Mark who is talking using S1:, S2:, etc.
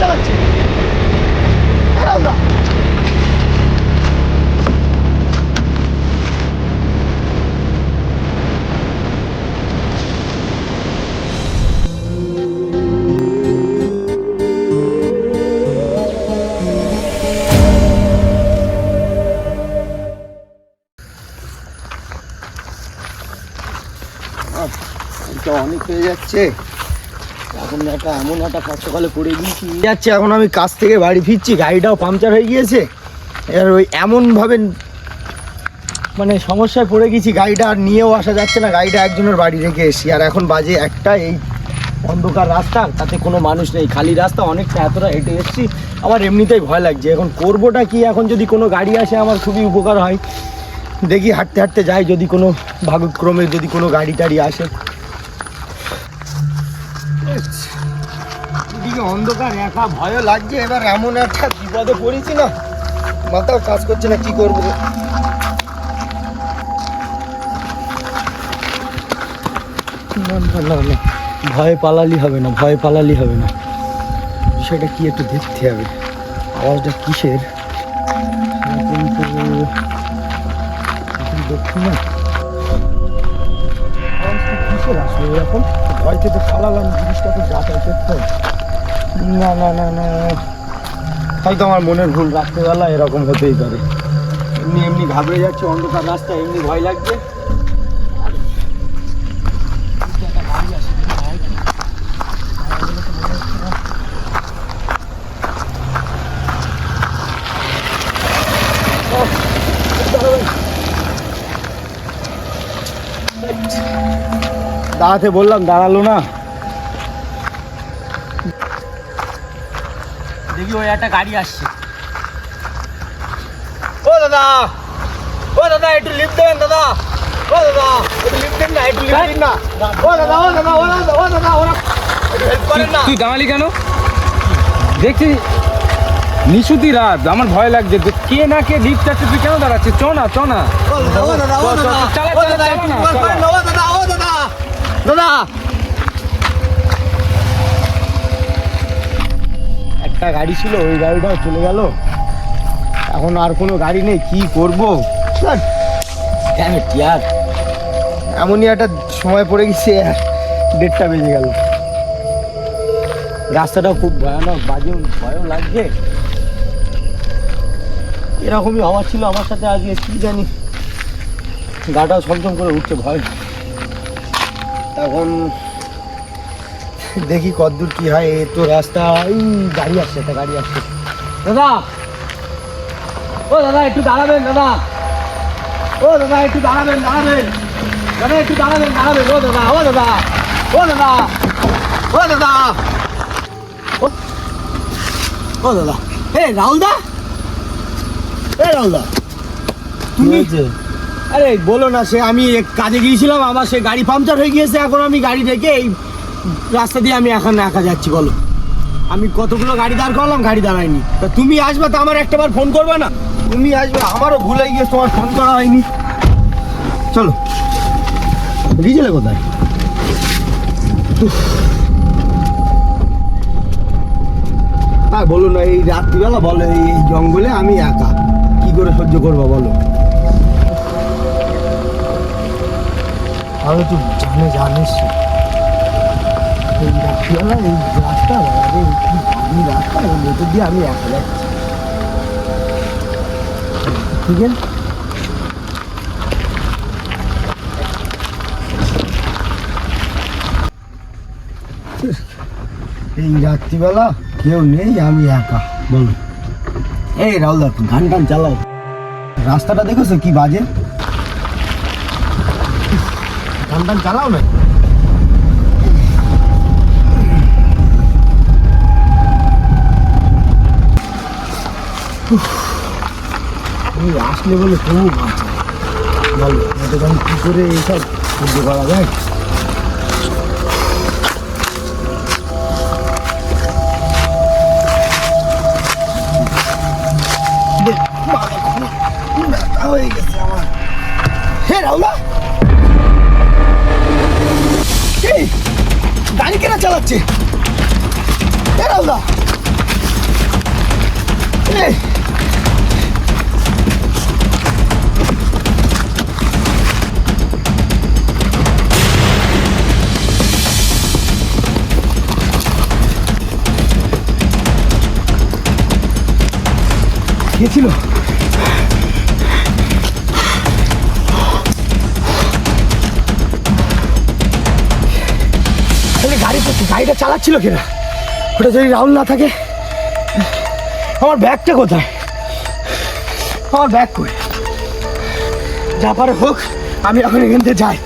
S1: চালাচ্ছে। অনেক হয়ে যাচ্ছে। এখন একটা এমন একটা কষ্টকালে পড়ে গিয়েছি। যাচ্ছে, এখন আমি কাজ থেকে বাড়ি ফিরছি, গাড়িটাও পাংচার হয়ে গিয়েছে। এবার ওই এমনভাবে মানে সমস্যায় পড়ে গেছি গাড়িটা আর নিয়েও আসা যাচ্ছে না, গাড়িটা একজনের বাড়ি রেখে এসেছি। আর এখন বাজে একটা, এই অন্ধকার রাস্তা, তাতে কোনো মানুষ নেই। খালি রাস্তা, অনেকটা এতটা হেঁটে এসেছি। আমার এমনিতেই ভয় লাগছে। এখন করবোটা কি? এখন যদি কোনো গাড়ি আসে, আমার খুবই উপকার হয়। দেখি হাঁটতে হাঁটতে যাই, যদি কোনো ভাগ্যক্রমে যদি কোনো গাড়ি টাড়ি আসে। অন্ধকার, একা লাগছে। এবার এমন একটা বিপদে পড়েছি না, মাথাও কাজ করছে না, কি করব? পালালি হবে না, ভয়ে পালালি হবে না। বিষয়টা কি একটু দেখতে হবে। আওয়াজটা কিসের? দেখছি না কিসের আসলে এরকম? থেকে পালালাম জিনিসটা তো যাতায়াতের তো না না না না হয়তো আমার মনের ভুল, রাত্রেবেলা এরকম হতেই পারে। এমনি এমনি ঘাবড়ে যাচ্ছে, অন্ধকার রাস্তা এমনি ভয় লাগছে। দাঁড়াতে বললাম, দাঁড়াল না। দেখি ওই একটা গাড়ি আসছে ও দাদা ও দাদা একটু লিফট দেবেন দাদা ও দাদা একটু লিফট দিন না একটু লিফট দিন না ও দাদা ও দাদা ও দাদা ও দাদা ওরা একটু হেল্প করেন না
S2: তুই দাঁড়ালি কেন দেখছি নিশুতি রাত আমার ভয় লাগছে যে কে না কে লিফট আছে তুই কেন দাঁড়াচ্ছিস চ না চ না
S1: ও দাদা ও দাদা একটু গাড়ি ছিল, ওই গাড়িটাও চলে গেল। এখন আর কোনো গাড়ি নেই, কি করব? কেন ইয়ার এমনই একটা সময় পড়ে গেছে, আর দেড়টা বেজে গেল। রাস্তাটাও খুব ভয়ানক বাজে ভয়ও লাগছে। এরকমই হওয়ার ছিল আমার সাথে আজকে, কি জানি। গাটাও ছমছম করে উঠছে ভয় এখন দেখি কতদূর কি হয় এ তো রাস্তা এই গাড়ি আসছে একটা গাড়ি আসছে। দাদা! ও দাদা একটু দাঁড়াবেন দাদা। ও দাদা একটু দাঁড়াবেন দাঁড়াবেন। দাদা একটু দাঁড়াবেন দাঁড়াবেন। ও দাদা ও দাদা ও দাদা ও দাদা। ও- দাদা। এ রাহুল দা এ রাহুল দা তুমি আরে বলো না সে আমি কাজে গিয়েছিলাম আমার সে গাড়ি পাংচার হয়ে গিয়েছে এখন আমি গাড়ি রেখে এই রাস্তা দিয়ে আমি এখন একা যাচ্ছি, বলো। আমি কতগুলো গাড়ি দাঁড় করলাম, গাড়ি দাঁড়ায়নি। তা তুমি আসবে তো আমার একটাবার ফোন করবে না? তুমি আসবে, আমারও ভুলে গিয়ে তোমার ফোন করা হয়নি। চলো। রিজেলে কোথায়। হ্যাঁ বলো না, এই রাত্রিবেলা বলো, এই জঙ্গলে আমি একা। কি করে সহ্য করব, বলো? আমি তো জানে, জানিস। এই রাত্রিবেলা এই রাস্তা আরে কি দামি রাস্তা এই মোটর দিয়ে আমি একা যাচ্ছি ঠিক আছে এই রাত্রিবেলা কেউ নেই, আমি একা। বলো। এই রাহুল দা গান টান চালাও। রাস্তাটা দেখেছ কি বাজে? গান টান চালাও না? তুমি আসলে বলে তবু বাঁচা বলো আমি কি করে এইসব সহ্য করা যায়? হয়ে গেছে গাড়ি কেনা চালাচ্ছে? হে রাহুলা! এই। কে ছিল তাহলে গাড়ি গাড়িটা চালাচ্ছিল কিনা ওটা যদি রাহুল না থাকে, আমার ব্যাগটা কোথায়? আমার ব্যাগ কই? যা পারে হোক, আমি এখন এখান থেকে যাই।